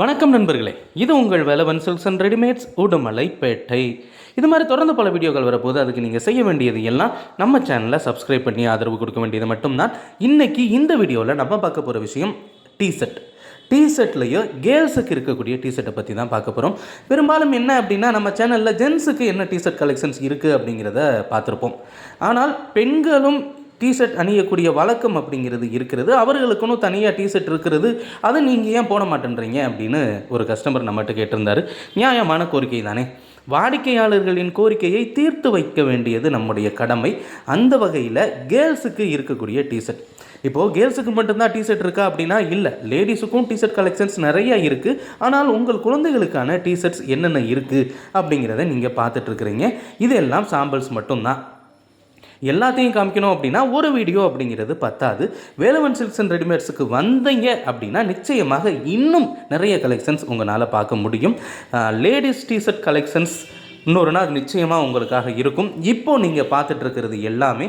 வணக்கம் நண்பர்களே இது உங்கள் Velavan silks and readymades Udumalaipettai. இது மாதிரி தொடர்ந்து பல வீடியோக்கள் வரப்போது அதுக்கு நீங்கள் செய்ய வேண்டியது எல்லாம் நம்ம சேனலை சப்ஸ்கிரைப் பண்ணி ஆதரவு கொடுக்க வேண்டியது மட்டும்தான். இன்னைக்கு இந்த வீடியோவில் நம்ம பார்க்க போகிற விஷயம் டிஷர்ட் டிஷர்ட்லேயோ கேர்ள்ஸுக்கு இருக்கக்கூடிய டிஷர்ட்டை பற்றி தான் பார்க்க போகிறோம் பெரும்பாலும் என்ன அப்படின்னா நம்ம சேனலில் ஜென்ஸுக்கு என்ன டிஷர்ட் கலெக்ஷன்ஸ் இருக்குது அப்படிங்கிறத பார்த்துருப்போம். ஆனால் பெண்களும் டிஷர்ட் அணியக்கூடிய வழக்கம் அப்படிங்கிறது இருக்கிறது. அவர்களுக்குன்னு தனியாக டிஷர்ட் இருக்கிறது. அதை நீங்கள் ஏன் போட மாட்டேன்றீங்க அப்படின்னு ஒரு கஸ்டமர் நம்மகிட்ட கேட்டிருந்தாரு. நியாயமான கோரிக்கை தானே வாடிக்கையாளர்களின் கோரிக்கையை தீர்த்து வைக்க வேண்டியது நம்முடைய கடமை. அந்த வகையில் கேர்ள்ஸுக்கு இருக்கக்கூடிய டிஷர்ட் இப்போது கேர்ள்ஸுக்கு மட்டும்தான் டிஷர்ட் இருக்கா அப்படின்னா இல்லை. லேடிஸுக்கும் டிஷர்ட் கலெக்ஷன்ஸ் நிறையா இருக்குது ஆனால் உங்கள் குழந்தைகளுக்கான டிஷர்ட்ஸ் என்னென்ன இருக்குது அப்படிங்கிறத நீங்கள் பார்த்துட்ருக்குறீங்க இதெல்லாம் சாம்பிள்ஸ் மட்டும்தான். எல்லாத்தையும் காமிக்கணும் அப்படின்னா ஒரு வீடியோ அப்படிங்கிறது பத்தாது. வேலவன் சில்க்ஸ் அண்ட் ரெடிமேட்ஸுக்கு வந்தீங்க அப்படின்னா நிச்சயமாக இன்னும் நிறைய கலெக்ஷன்ஸ் உங்களால் பார்க்க முடியும். லேடிஸ் டிஷர்ட் கலெக்ஷன்ஸ் இன்னொரு நாள் நிச்சயமாக உங்களுக்காக இருக்கும். இப்போது நீங்கள் பார்த்துட்ருக்கிறது எல்லாமே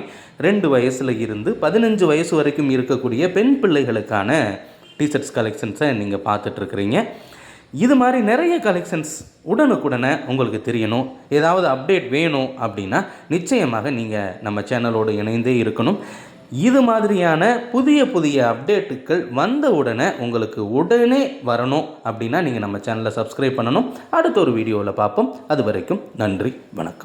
ரெண்டு வயசில் இருந்து பதினஞ்சு வயசு வரைக்கும் இருக்கக்கூடிய பெண் பிள்ளைகளுக்கான டிஷர்ட்ஸ் கலெக்ஷன்ஸை நீங்கள் பார்த்துட்ருக்குறீங்க இது மாதிரி நிறைய கலெக்ஷன்ஸ் உடனுக்குடனே உங்களுக்கு தெரியணும். ஏதாவது அப்டேட் வேணும் அப்படின்னா நிச்சயமாக நீங்கள் நம்ம சேனலோடு இணைந்தே இருக்கணும். இது மாதிரியான புதிய புதிய அப்டேட்டுகள் வந்த உடனே உங்களுக்கு உடனே வரணும் அப்படின்னா நீங்கள் நம்ம சேனலை சப்ஸ்கிரைப் பண்ணணும். அடுத்த ஒரு வீடியோவில் பார்ப்போம். அது வரைக்கும் நன்றி வணக்கம்.